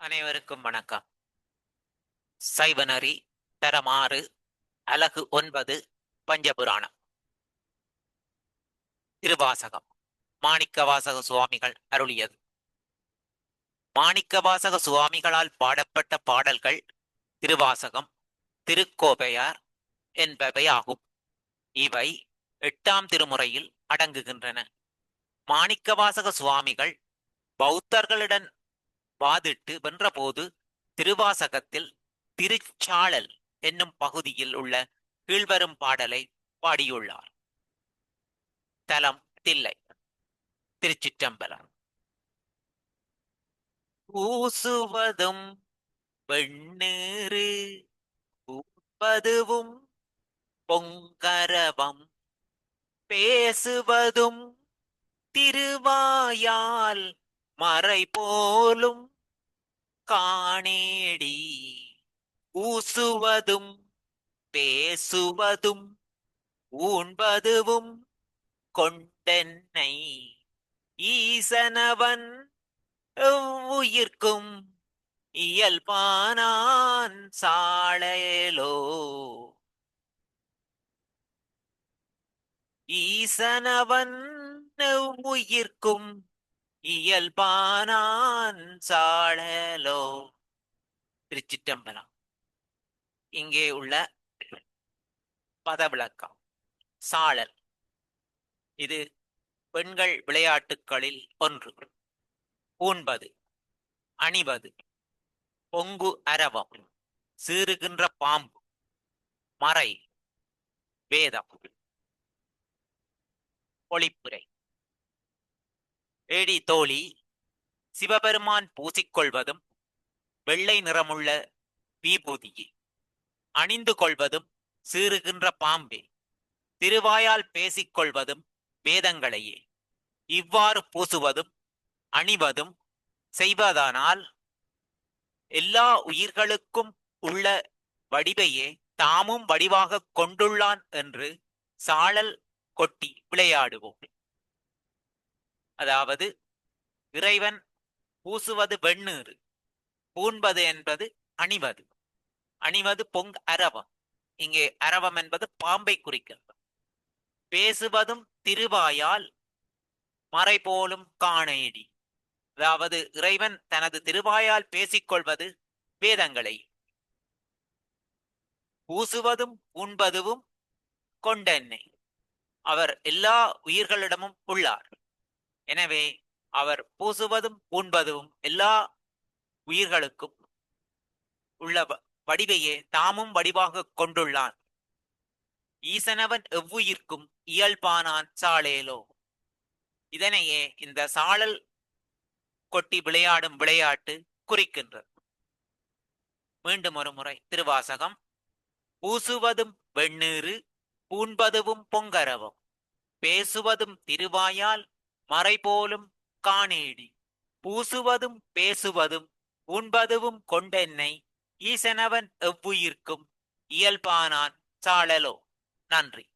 அனைவருக்கும் வணக்கம். சைவநரி தரமாறு அலகு ஒன்பது பஞ்சபுராணம். திருவாசகம். மாணிக்கவாசக சுவாமிகள் அருளியது. மாணிக்கவாசக சுவாமிகளால் பாடப்பட்ட பாடல்கள் திருவாசகம் திருக்கோபையார் என்பவை ஆகும் இவை எட்டாம் திருமுறையில் அடங்குகின்றன. மாணிக்கவாசக சுவாமிகள் பௌத்தர்களுடன் வாதிட்டு வென்றபோது திருவாசகத்தில் திருச்சாளல் என்னும் பகுதியில் உள்ள கீழ்வரும் பாடலை பாடியுள்ளார். தலம் தில்லை திருச்சிற்றம்பலம். பூசுவதும் வெண்ணீறு பூப்பதுவும் பொங்கரவம். பேசுவதும் திருவாயால் மறை போலும் காணேடி. ஊசுவதும் பேசுவதும் ஊன்பதுவும் கொண்டென்னை. ஈசனவன் உயிர்க்கும் இயல்பானான் சாழலோ. ஈசனவன் உயிர்க்கும் இயல்பானான் சாழலோ. திருச்சிற்றம்பலம். இங்கே உள்ள பதவிளக்கம். சாழல். இது பெண்கள் விளையாட்டுகளில் ஒன்று. பூண்பது. அணிவது. பொங்கு அரவம். சீறுகின்ற பாம்பு. மறை. வேதம். ஒளிப்புரை. ஏடி தோழி சிவபெருமான் பூசிக்கொள்வதும் வெள்ளை நிறமுள்ள விபூதியே அணிந்து கொள்வதும் சீறுகின்ற பாம்பே திருவாயால் பேசிக்கொள்வதும் வேதங்களையே இவ்வாறு பூசுவதும் அணிவதும் செய்வதானால் எல்லா உயிர்களுக்கும் உள்ள வடிவையே தாமும் வடிவாக கொண்டுள்ளான் என்று சாழல் கொட்டி விளையாடுவோம். அதாவது இறைவன் பூசுவது வெண்ணீறு பூண்பது என்பது அணிவது. அணிவது பொங் அரவம். இங்கே அரவம் என்பது பாம்பை குறிக்கிறது. பேசுவதும் திருவாயால் மறை போலும் காணேடி. அதாவது இறைவன் தனது திருவாயால் பேசிக்கொள்வது வேதங்களை. பூசுவதும் உண்பதுவும் கொண்டென்னை. அவர் எல்லா உயிர்களிடமும் உள்ளார். எனவே அவர் பூசுவதும் பூண்பதும் எல்லா உயிர்களுக்கும் உள்ள வடிவையே தாமும் வடிவாக கொண்டுள்ளான். ஈசனவன் எவ்வுயிர்க்கும் இயல்பானான் சாளேலோ இதனையே இந்த சாழல் கொட்டி விளையாடும் விளையாட்டு குறிக்கின்றது. மீண்டும் ஒரு முறை திருவாசகம். பூசுவதும் வெண்ணீறு பூண்பதுவும் பொங்கரவம். பேசுவதும் திருவாயால் மறைபோலும் காணேடி. பூசுவதும் பேசுவதும் உண்பதுவும் கொண்டென்னை ஈசனவன் எவ்வுயிர்க்கும் இயல்பானான் சாழலோ நன்றி.